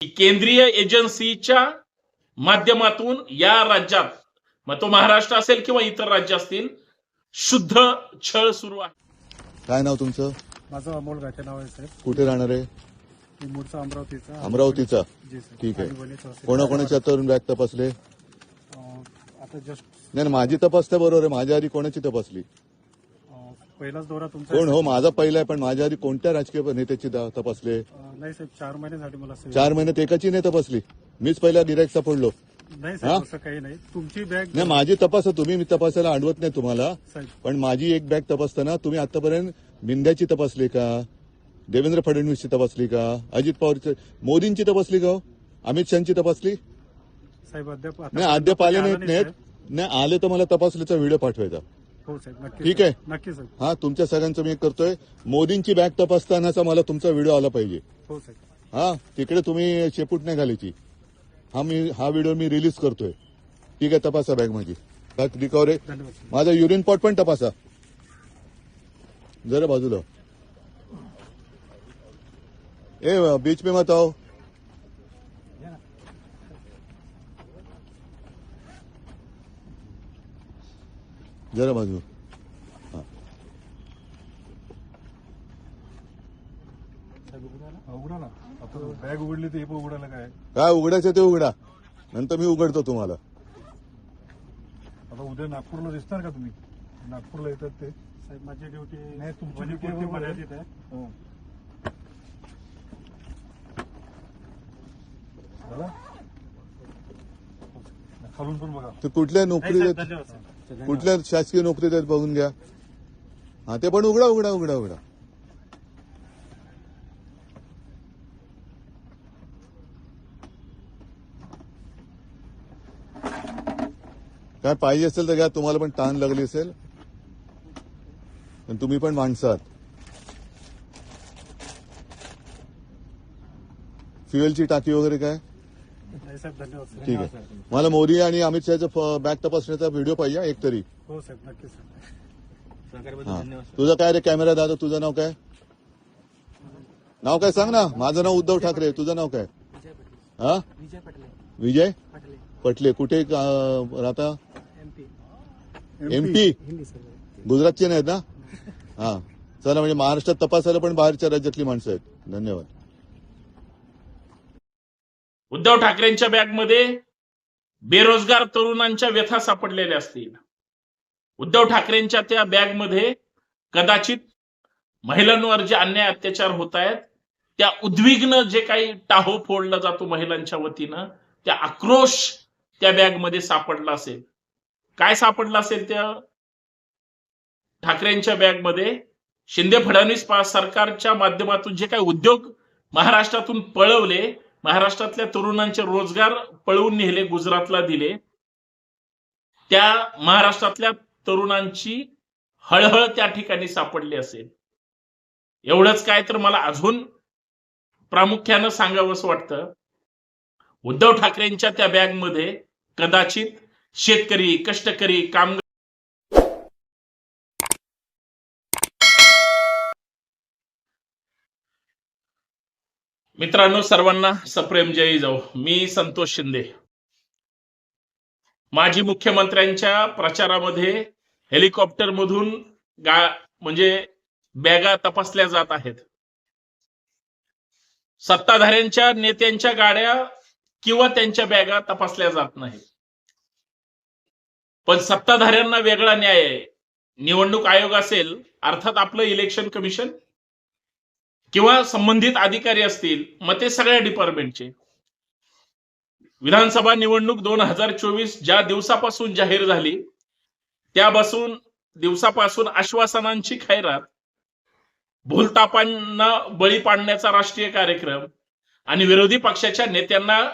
की केंद्रीय एजन्सीच्या माध्यमातून या राज्यात मग तो महाराष्ट्र असेल किंवा इतर राज्य असतील शुद्ध छळ सुरू आहे. काय नाव तुमचं? माझं अमोल गाठे नाव आहे साहेब. कुठे राहणार आहे? मी मूळचा अमरावतीचा. अमरावतीचा? जी सर. ठीक आहे. आणि वणीचा असेल. कोणाकोणाच्या तरुण बॅग तपासले? अं, आता जस्ट नाही नाही, माझी तपासते बरोबर आहे. माझ्या आधी कोणाची तपासली? पहिलाच दौरा तुमचा कोण? हो माझा पहिला आहे पण माझ्या आधी कोणत्या राजकीय नेत्याची दा- तपासले अं, नाही साहेब चार महिने झाले मला सेवा. चार महिन्यात एकाची नाही तपासली. मीच पहिला गिरायक सापडलो. नाही? साहेब असं काही नाही. तुमची बॅग नाही माझी तपासा तुम्ही मी तपासायला अडवत नाही तुम्हाला. साहेब. पण माझी एक बॅग तपासताना तुम्ही आतापर्यंत मिंद्याची तपासली का? देवेंद्र फडणवीसची तपासली का? अजित पवारची मोदींची तपासली का हो? अमित शहाची तपासली? साहेब अद्याप आता- नाही अद्याप आले नाहीत नाही, नाहीत. नाही आले तर मला तपासलीचा व्हिडिओ पाठवायचा. हो साहेब नक्की ठीक. आहे. नक्की साहेब. हा तुमच्या सगळ्यांचं मी एक करतोय. मोदींची बॅग तपासतानाचा मला तुमचा व्हिडिओ आला पाहिजे. हो साहेब. हा तिकडे तुम्ही शेपूट नाही घालायची. हा मी हा व्हिडिओ मी रिलीज करतोय. ठीक आहे तपासा बॅग माझी. बॅग रिकवर आहे. धन्यवाद साहेब. माझा युरिन पॉट पण तपासा. जरा बाजूला. ए बीच पे मत आओ. जरा बाजू उघडा ना आता बॅग उघडली हे. पण उघडायला काय काय उघडायचं ते उघडा. नंतर मी उघडतो तुम्हाला. आता उद्या नागपूरला दिसणार का तुम्ही? नागपूरला येतात ते. साहेब माझी ड्युटी नाही तुमची ड्युटी मर्यादित आहे. झालं? खालून पण बघा. ते कुठल्या नोकरी देत धन्यवाद साहेब. कुठल्या शासकीय नोकरी देत बघून घ्या. हा ते पण उघडा उघडा उघडा उघडा. काय पाहिजे असेल तर घ्या तुम्हाला पण ताण लागली असेल. पण तुम्ही पण माणसात. फ्युएलची टाकी वगैरे काय? नाही साहेब धन्यवाद साहेब. ठीक आहे. मला मोदी आणि अमित शहाचा बॅग तपासण्याचा व्हिडिओ पाहिजे एक तरी. हो साहेब नक्की साहेब. हा. तुझं काय रे कॅमेरा दादा तुझं नाव काय? नाव काय सांग ना माझं नाव उद्धव ठाकरे तुझं नाव काय? हा? विजय पटले. विजय? पटले. पटले. कुठे अं, राहता? एमपी एमपी हिंदी सर गुजरातचे नाहीत ना? हा. चला म्हणजे महाराष्ट्रात तपासायला पण बाहेरच्या राज्यातली माणसं आहेत. धन्यवाद. उद्धव ठाकरेंच्या बॅगमध्ये बेरोजगार तरुणांच्या व्यथा सापडलेल्या असतील. उद्धव ठाकरेंच्या त्या बॅगमध्ये कदाचित महिलांवर जे अन्याय अत्याचार होत आहेत त्या उद्विग्न जे काही टाहो फोडला जातो महिलांच्या वतीनं त्या आक्रोश त्या बॅगमध्ये सापडला असेल. काय सापडला असेल त्या? ठाकरेंच्या बॅगमध्ये शिंदे फडणवीस सरकारच्या माध्यमातून जे काही उद्योग महाराष्ट्रातून पळवले महाराष्ट्रातल्या तरुणांचे रोजगार पळवून नेले गुजरातला दिले. त्या महाराष्ट्रातल्या तरुणांची हळहळ त्या ठिकाणी सापडली असेल. एवढंच काय तर मला अजून प्रामुख्यानं सांगावंसं वाटतं. उद्धव ठाकरेंच्या त्या बॅगमध्ये कदाचित शेतकरी कष्टकरी कामगार मित्रांनो सर्वांना सप्रेम जय जाऊ. मी संतोष शिंदे. माजी मुख्यमंत्र्यांच्या प्रचारामध्ये हेलिकॉप्टर मधून गा म्हणजे बॅगा तपासल्या जात आहेत. सत्ताधाऱ्यांच्या नेत्यांच्या गाड्या किंवा त्यांच्या बॅगा तपासल्या जात नाहीत. पण सत्ताधाऱ्यांना वेगळा न्याय आहे. निवडणूक आयोग असेल अर्थात आपलं इलेक्शन कमिशन किंवा संबंधित अधिकारी असतील मग ते सगळ्या डिपार्टमेंटचे विधानसभा निवडणूक दोन हजार चोवीस ज्या दिवसापासून जाहीर झाली त्यापासून दिवसापासून आश्वासनांची खैरात भूलतापांना बळी पाडण्याचा राष्ट्रीय कार्यक्रम आणि विरोधी पक्षाच्या नेत्यांना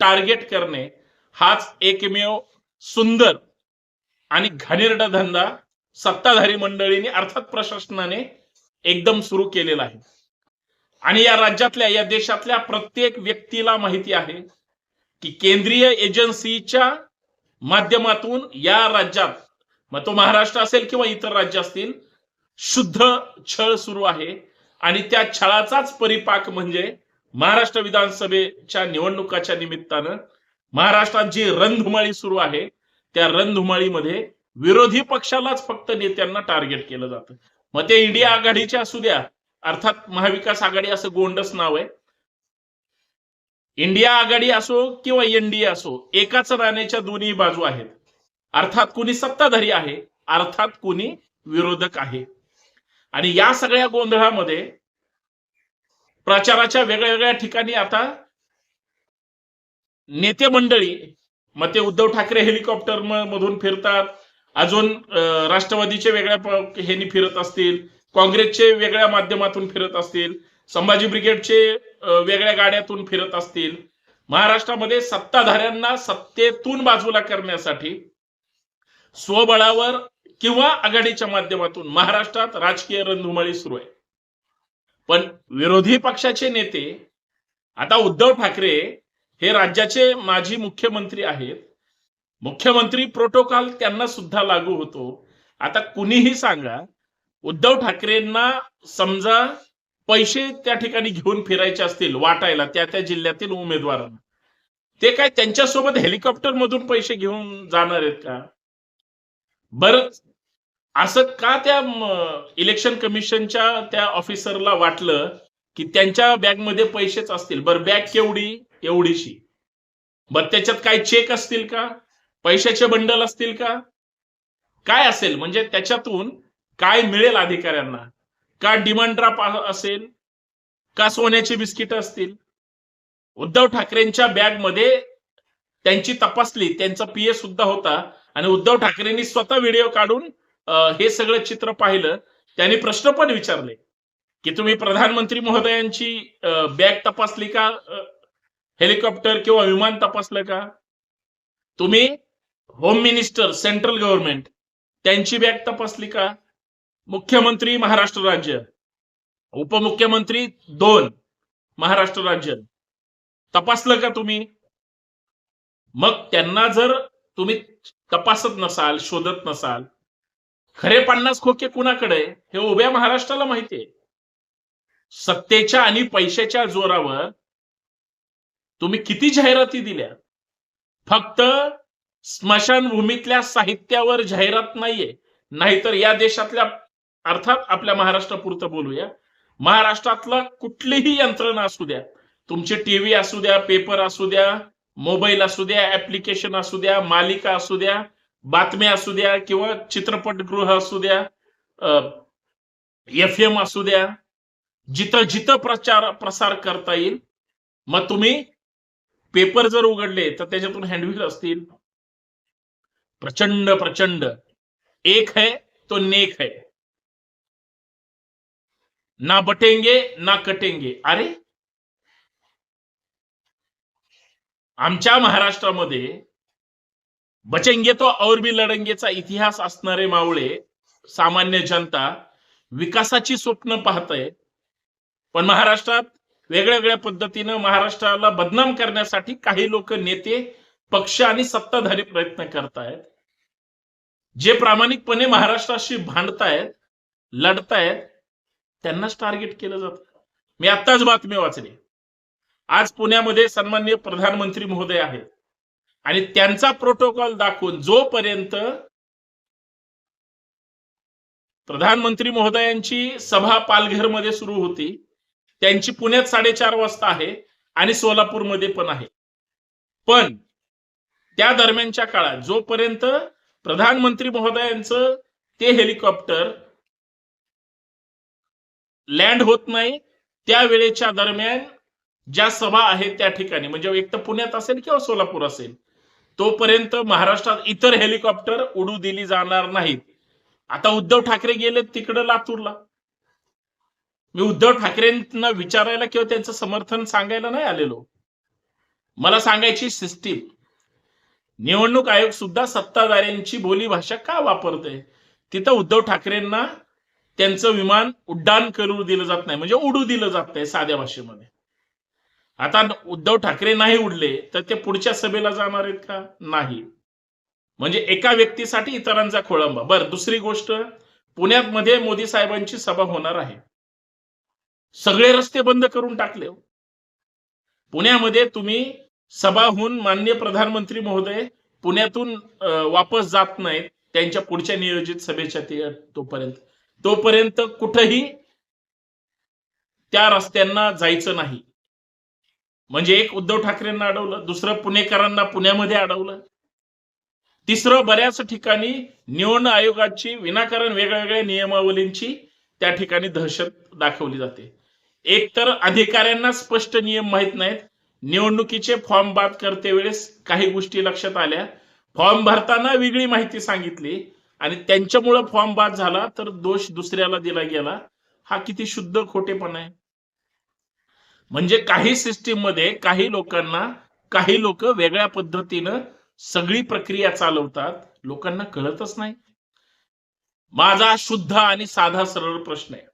टार्गेट करणे हाच एकमेव सुंदर आणि घाणेरडा धंदा सत्ताधारी मंडळीने अर्थात प्रशासनाने एकदम सुरू केलेला आहे. आणि या राज्यातल्या या देशातल्या प्रत्येक व्यक्तीला माहिती आहे की केंद्रीय एजन्सीच्या माध्यमातून या राज्यात मग तो महाराष्ट्र असेल किंवा इतर राज्य असतील शुद्ध छळ सुरू आहे. आणि त्या छळाचाच परिपाक म्हणजे महाराष्ट्र विधानसभेच्या निवडणुकाच्या निमित्तानं महाराष्ट्रात जी रणधुमाळी सुरू आहे त्या रणधुमाळीमध्ये विरोधी पक्षालाच फक्त नेत्यांना टार्गेट केलं जातं. मग ते इंडिया आघाडीचे असू द्या अर्थात महाविकास आघाडी असं गोंडस नाव आहे. इंडिया आघाडी असो किंवा एनडीए असो एकाच राण्याच्या दोन्ही बाजू आहेत. अर्थात कुणी सत्ताधारी आहे अर्थात कुणी विरोधक आहे. आणि या सगळ्या गोंधळामध्ये प्रचाराच्या वेगळ्या वेगळ्या ठिकाणी आता नेते मंडळी मग ते उद्धव ठाकरे हेलिकॉप्टर मधून फिरतात. अजून राष्ट्रवादीचे वेगळ्या प- फिरत असतील. काँग्रेसचे वेगळ्या माध्यमातून फिरत असतील संभाजी ब्रिगेडचे वेगळ्या गाड्यातून फिरत असतील महाराष्ट्रामध्ये सत्ताधाऱ्यांना सत्तेतून बाजूला करण्यासाठी स्वबळावर किंवा आघाडीच्या माध्यमातून महाराष्ट्रात राजकीय रणधुमाळी सुरू आहे. पण विरोधी पक्षाचे नेते आता उद्धव ठाकरे हे राज्याचे माजी मुख्यमंत्री आहेत. मुख्यमंत्री प्रोटोकॉल त्यांना सुद्धा लागू होतो. आता कुणीही सांगा उद्धव ठाकरेंना समजा पैसे त्या ठिकाणी घेऊन फिरायचे असतील वाटायला त्या त्या जिल्ह्यातील उमेदवारांना. ते काय त्यांच्यासोबत हेलिकॉप्टर मधून पैसे घेऊन जाणार आहेत का? बरं असं का त्या इलेक्शन कमिशनच्या त्या ऑफिसरला वाटलं की त्यांच्या बॅगमध्ये पैसेच असतील? बरं बॅग केवढी? एवढीशी. बर त्याच्यात काय चेक असतील का? पैशाचे बंडल असतील का? काय असेल? म्हणजे त्याच्यातून काय मिळेल अधिकाऱ्यांना? का डिमांड ड्राफ्ट असेल? का सोन्याची बिस्किट असतील? उद्धव ठाकरेंच्या बॅगमध्ये त्यांची तपासली त्यांचा पीए सुद्धा होता. आणि उद्धव ठाकरेंनी स्वतः व्हिडिओ काढून हे सगळं चित्र पाहिलं. त्यांनी प्रश्न पण विचारले की तुम्ही प्रधानमंत्री महोदयांची बॅग तपासली का? हेलिकॉप्टर किंवा विमान तपासलं का? तुम्ही होम मिनिस्टर सेंट्रल गव्हर्नमेंट त्यांची बॅग तपासली का? मुख्यमंत्री महाराष्ट्र राज्य. उपमुख्यमंत्री दोन महाराष्ट्र राज्य. तपासलं का तुम्ही? मग त्यांना जर तुम्ही तपासत नसाल शोधत नसाल खरे पन्नास खोके कुणाकडे? हे उभ्या महाराष्ट्राला माहितीये सत्तेच्या आणि पैशाच्या जोरावर तुम्ही किती जाहिराती दिल्या? फक्त स्मशानभूमीतल्या साहित्यावर जाहिरात नाहीये. नाहीतर या देशातल्या अर्थात आपल्या महाराष्ट्रापुरतं बोलूया. महाराष्ट्रातला कुठलीही यंत्रणा असू द्या तुमची टीव्ही असू द्या पेपर असू द्या मोबाईल असू द्या ऍप्लिकेशन असू द्या मालिका असू द्या बातम्या असू द्या किंवा चित्रपटगृह असू द्या एफ एम असू द्या जिथं जिथं प्रचार प्रसार करता येईल मग तुम्ही पेपर जर उघडले तर त्याच्यातून हँडव्हील असतील. प्रचंड प्रचंड. एक है तो नेक है ना बटेंगे ना कटेंगे. अरे! आमच्या महाराष्ट्रामध्ये बचेंगे तो और भी लढंगेचा इतिहास असणारे मावळे सामान्य जनता विकासाची स्वप्न पाहतय. पण महाराष्ट्रात वेगळ्या वेगळ्या पद्धतीनं महाराष्ट्राला बदनाम करण्यासाठी काही लोक नेते पक्ष आणि सत्ताधारी प्रयत्न करतायत. जे प्रामाणिकपणे महाराष्ट्राशी भांडतायत लढतायत त्यांनाच टार्गेट केलं जातं. मी आत्ताच बातमी वाचली. आज पुण्यामध्ये सन्मान्य प्रधानमंत्री महोदय आहेत. आणि त्यांचा प्रोटोकॉल दाखवून जोपर्यंत प्रधानमंत्री महोदयांची सभा पालघरमध्ये सुरू होती त्यांची पुण्यात साडेचार वाजता आहे आणि सोलापूरमध्ये पण आहे. पण त्या दरम्यानच्या काळात जोपर्यंत प्रधानमंत्री महोदयांचं ते हेलिकॉप्टर लँड होत नाही त्या वेळेच्या दरम्यान ज्या सभा आहेत त्या ठिकाणी म्हणजे एक तर पुण्यात असेल किंवा सोलापूर असेल तोपर्यंत महाराष्ट्रात इतर हेलिकॉप्टर उडू दिली जाणार नाहीत. आता उद्धव ठाकरे गेले तिकडं लातूरला. मी उद्धव ठाकरेंना विचारायला किंवा त्यांचं समर्थन सांगायला नाही आलेलो. मला सांगायची सिस्टीम निवडणूक आयोग सुद्धा सत्ताधाऱ्यांची बोलीभाषा का वापरते तिथं उद्धव ठाकरेंना त्यांचं विमान उड्डाण करू दिलं जात नाही. म्हणजे उडू दिलं जात नाही साध्या भाषेमध्ये. आता उद्धव ठाकरे नाही उडले तर ते पुढच्या सभेला जाणार आहेत का? नाही. म्हणजे एका व्यक्तीसाठी इतरांचा खोळंबा. बर दुसरी गोष्ट पुण्यात मध्ये मोदी साहेबांची सभा होणार आहे. सगळे रस्ते बंद करून टाकले हो. पुण्यामध्ये तुम्ही सभाहून मान्य प्रधानमंत्री महोदय पुण्यातून वापस जात नाहीत. त्यांच्या पुढच्या नियोजित सभेच्या तोपर्यंत. तोपर्यंत कुठंही त्या रस्त्यांना जायचं नाही. म्हणजे एक उद्धव ठाकरेंना अडवलं दुसरं पुणेकरांना पुण्यामध्ये अडवलं. तिसरं बऱ्याच ठिकाणी निवडणूक आयोगाची विनाकारण वेगळ्या वेगळ्या नियमावलींची त्या ठिकाणी दहशत दाखवली जाते. एक तर अधिकाऱ्यांना स्पष्ट नियम माहीत नाहीत. निवडणुकीचे फॉर्म बाद करते वेळेस काही गोष्टी लक्षात आल्या. फॉर्म भरताना वेगळी माहिती सांगितली. आणि त्यांच्यामुळं फॉर्म बाद झाला तर दोष दुसऱ्याला दिला गेला. हा किती शुद्ध खोटेपणा आहे. म्हणजे काही सिस्टीममध्ये काही लोकांना काही लोक वेगळ्या पद्धतीनं सगळी प्रक्रिया चालवतात. लोकांना कळतच नाही. माझा शुद्ध आणि साधा सरळ प्रश्न आहे.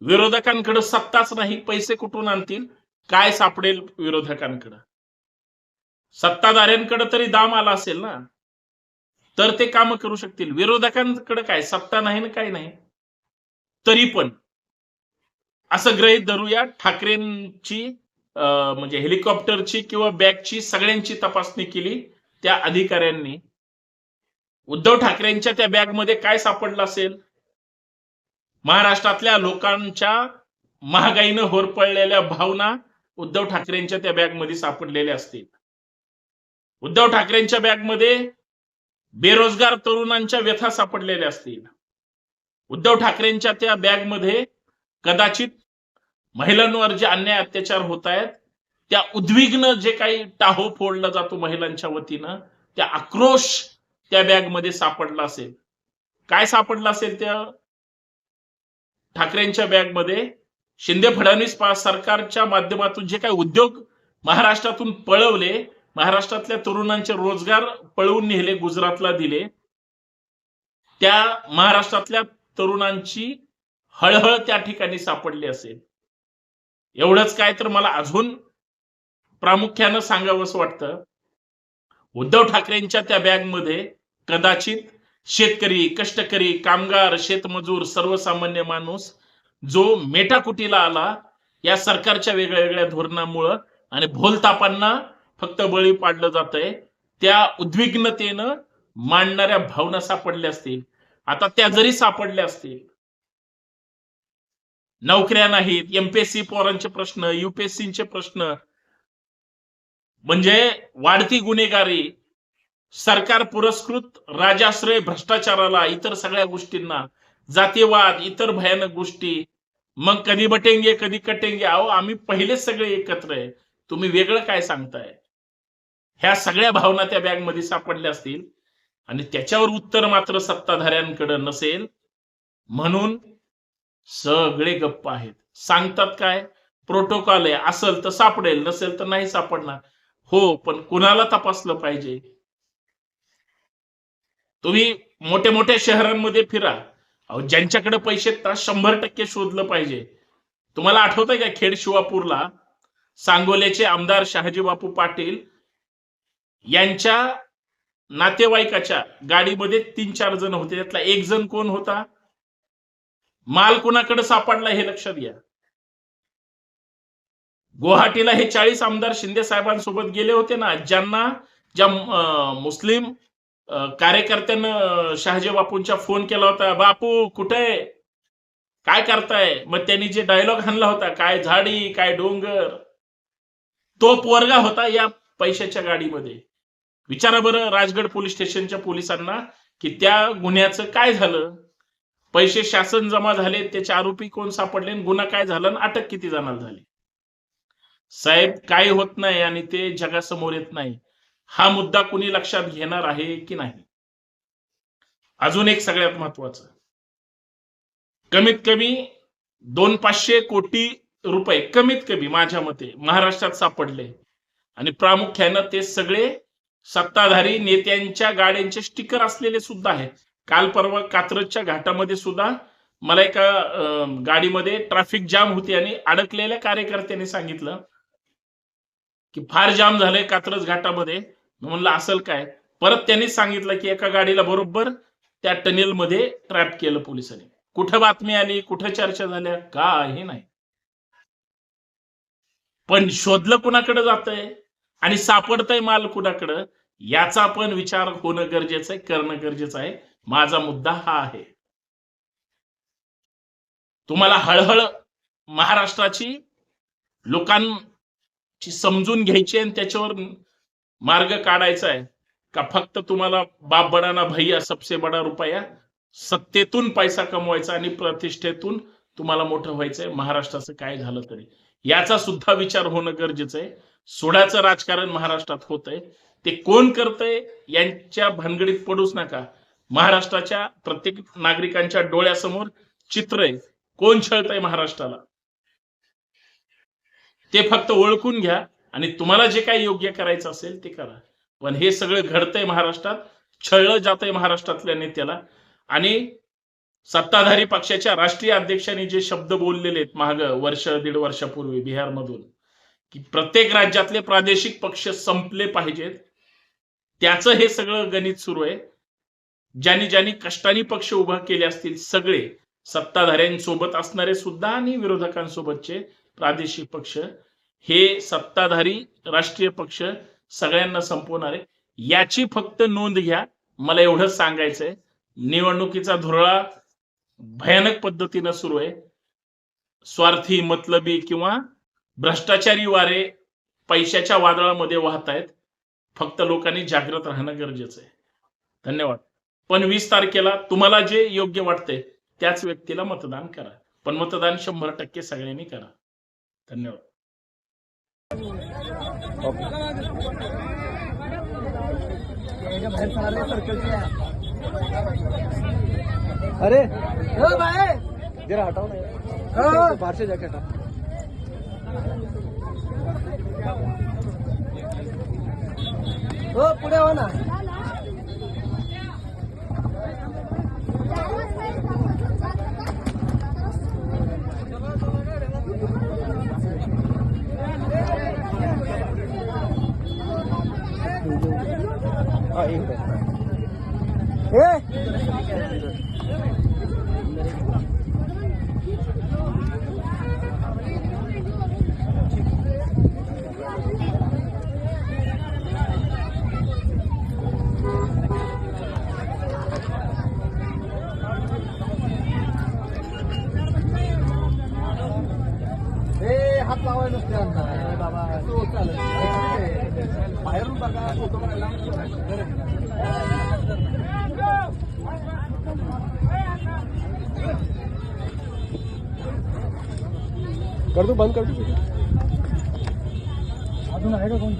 विरोधकांकडे सत्ताच नाही पैसे कुठून आणतील? काय सापडेल विरोधकांकडे? सत्ताधाऱ्यांकडे तरी दाम आला असेल ना? तर ते काम करू शकतील. विरोधकांकडे काय? सत्ता नाही ना काय नाही. तरी पण असं गृहीत धरूया ठाकरेंची अं, म्हणजे हेलिकॉप्टरची किंवा बॅगची सगळ्यांची तपासणी केली. त्या अधिकाऱ्यांनी. उद्धव ठाकरेंच्या त्या बॅगमध्ये काय सापडलं असेल? महाराष्ट्रातल्या लोकांच्या महागाईनं होरपळलेल्या भावना उद्धव ठाकरेंच्या त्या बॅगमध्ये सापडलेल्या असतील. उद्धव ठाकरेंच्या बॅगमध्ये बेरोजगार तरुणांच्या व्यथा सापडलेल्या असतील. उद्धव ठाकरेंच्या त्या बॅगमध्ये कदाचित महिलांवर जे अन्याय अत्याचार होत आहेत त्या उद्विग्न जे काही टाहो फोडला जातो महिलांच्या वतीनं त्या आक्रोश त्या बॅगमध्ये सापडला असेल. काय सापडलं असेल त्या? ठाकरेंच्या बॅगमध्ये शिंदे फडणवीस सरकारच्या माध्यमातून जे काही उद्योग महाराष्ट्रातून पळवले महाराष्ट्रातल्या तरुणांचे रोजगार पळवून नेले गुजरातला दिले. त्या महाराष्ट्रातल्या तरुणांची हळहळ त्या ठिकाणी सापडली असेल. एवढंच काय तर मला अजून प्रामुख्यानं सांगावंसं वाटतं. उद्धव ठाकरेंच्या त्या बॅगमध्ये कदाचित शेतकरी कष्टकरी कामगार शेतमजूर सर्वसामान्य माणूस जो मेटाकुटीला आला या सरकारच्या वेगळ्या वेगळ्या धोरणामुळं आणि भोलतापांना फक्त बळी पाडलं जातंय त्या उद्विग्नतेनं मांडणाऱ्या भावना सापडल्या असतील. आता त्या जरी सापडल्या असतील नोकऱ्या नाहीत एमपीएससी पोरांचे प्रश्न युपीएससीचे प्रश्न म्हणजे वाढती गुन्हेगारी सरकार पुरस्कृत राजाश्रय भ्रष्टाचाराला इतर सगळ्या गोष्टींना जातीवाद इतर भयानक गोष्टी मग कधी बटेंगे कधी कटेंगे अहो आम्ही पहिलेच सगळे एकत्र आहे. तुम्ही वेगळं काय सांगताय? ह्या सगळ्या भावना त्या बॅगमध्ये सापडल्या असतील. आणि त्याच्यावर उत्तर मात्र सत्ताधाऱ्यांकडे नसेल. म्हणून सगळे गप्प आहेत. सांगतात काय? प्रोटोकॉल आहे. असेल तर सापडेल नसेल तर नाही सापडणार. हो पण कुणाला तपासलं पाहिजे? तुम्ही मोठ्या मोठ्या शहरांमध्ये फिरा. अहो ज्यांच्याकडे पैसे आहेत शंभर टक्के शोधलं पाहिजे. तुम्हाला आठवत आहे का खेड शिवापूरला? सांगोल्याचे आमदार शहाजी बापू पाटील यांच्या नातेवाईकाच्या गाडीमध्ये तीन चार जण होते. त्यातला एक जण कोण होता? माल कुणाकडे सापडला हे लक्षात घ्या. गुवाहाटीला हे चाळीस आमदार शिंदे साहेबांसोबत गेले होते ना ज्यांना ज्या मुस्लिम कार्यकर्त्यानं शहाजी बापूंच्या फोन केला होता बापू कुठे आहे? काय करताय? मग त्यांनी जे डायलॉग हाणला होता काय झाडी काय डोंगर? तो पोरगा होता या पैशाच्या गाडीमध्ये. विचारा बरं राजगड पोलीस स्टेशनच्या पोलिसांना की त्या गुन्ह्याचं काय झालं? पैसे शासन जमा झाले त्याचे आरोपी कोण सापडले आणि गुन्हा काय झाला आणि अटक किती जणांना झाली? साहेब काय होत नाही आणि ते जगासमोर येत नाही. हा मुद्दा कुणी लक्षात घेणार आहे की नाही? अजून एक सगळ्यात महत्वाचं. कमीत कमी दोन पाचशे कोटी रुपये कमीत कमी माझ्या मते महाराष्ट्रात सापडले. आणि प्रामुख्यानं ते सगळे सत्ताधारी नेत्यांच्या गाड्यांचे स्टिकर असलेले सुद्धा आहेत काल परवा कात्रजच्या घाटामध्ये सुद्धा मला एका गाडीमध्ये ट्रॅफिक जाम होती आणि अडकलेल्या कार्यकर्त्यांनी सांगितलं की फार जाम झालंय कात्रज घाटामध्ये. म्हणलं असेल काय? परत त्यांनी सांगितलं की एका गाडीला बरोबर त्या टनेलमध्ये ट्रॅप केलं पोलिसांनी. कुठं बातमी आली? कुठं चर्चा झाल्या? का हे नाही. पण शोधलं कुणाकडे जातंय? आणि सापडतंय माल कुणाकडं? याचा पण विचार होणं गरजेचं आहे करणं गरजेचं आहे. माझा मुद्दा हा आहे. तुम्हाला हळहळ महाराष्ट्राची लोकांची समजून घ्यायची आणि त्याच्यावर मार्ग काढायचा आहे. का फक्त तुम्हाला बाप बडाना भैया सबसे बडा रुपया सत्तेतून पैसा कमवायचा आणि प्रतिष्ठेतून तुम्हाला मोठं व्हायचंय महाराष्ट्राचं काय झालं तरी. याचा सुद्धा विचार होणं गरजेचं आहे. सोडाचं राजकारण महाराष्ट्रात होतंय. ते कोण करतंय यांच्या भानगडीत पडूच नका. महाराष्ट्राच्या प्रत्येक नागरिकांच्या डोळ्यासमोर चित्र आहे. कोण छळतंय महाराष्ट्राला? ते फक्त ओळखून घ्या आणि तुम्हाला जे काही योग्य करायचं असेल ते करा. पण हे सगळं घडतंय महाराष्ट्रात छळलं जातंय महाराष्ट्रातल्या नेत्याला. आणि सत्ताधारी पक्षाच्या राष्ट्रीय अध्यक्षांनी जे शब्द बोललेले आहेत माग वर्ष दीड वर्षापूर्वी बिहारमधून की प्रत्येक राज्यातले प्रादेशिक पक्ष संपले पाहिजेत. त्याचं हे सगळं गणित सुरू आहे. ज्यांनी ज्यांनी कष्टानी पक्ष उभा केले असतील सगळे सत्ताधाऱ्यांसोबत असणारे सुद्धा आणि विरोधकांसोबतचे प्रादेशिक पक्ष हे सत्ताधारी राष्ट्रीय पक्ष सगळ्यांना संपवणार आहे. याची फक्त नोंद घ्या. मला एवढंच सांगायचंय. निवडणुकीचा धुरळा भयानक पद्धतीनं सुरू आहे. स्वार्थी मतलबी किंवा भ्रष्टाचारी वारे पैशाच्या वादळामध्ये वाहत आहेत फक्त लोकांनी जागृत राहणं गरजेचं आहे. धन्यवाद. पण वीस तारखेला तुम्हाला जे योग्य वाटतंय त्याच व्यक्तीला मतदान करा. पण मतदान शंभर टक्के सगळ्यांनी करा. धन्यवाद. अरे बाय जरा हटाओ ना. बाहर से जाके हटाओ हो पुढे हो ना हा, एक मिनिट. ए ए हात लावायला नसते अण्णा बाबा तो चालेल बाहेरून बघा फोटो काढायला कर दो बंद कर दो। अजून आहे का कोण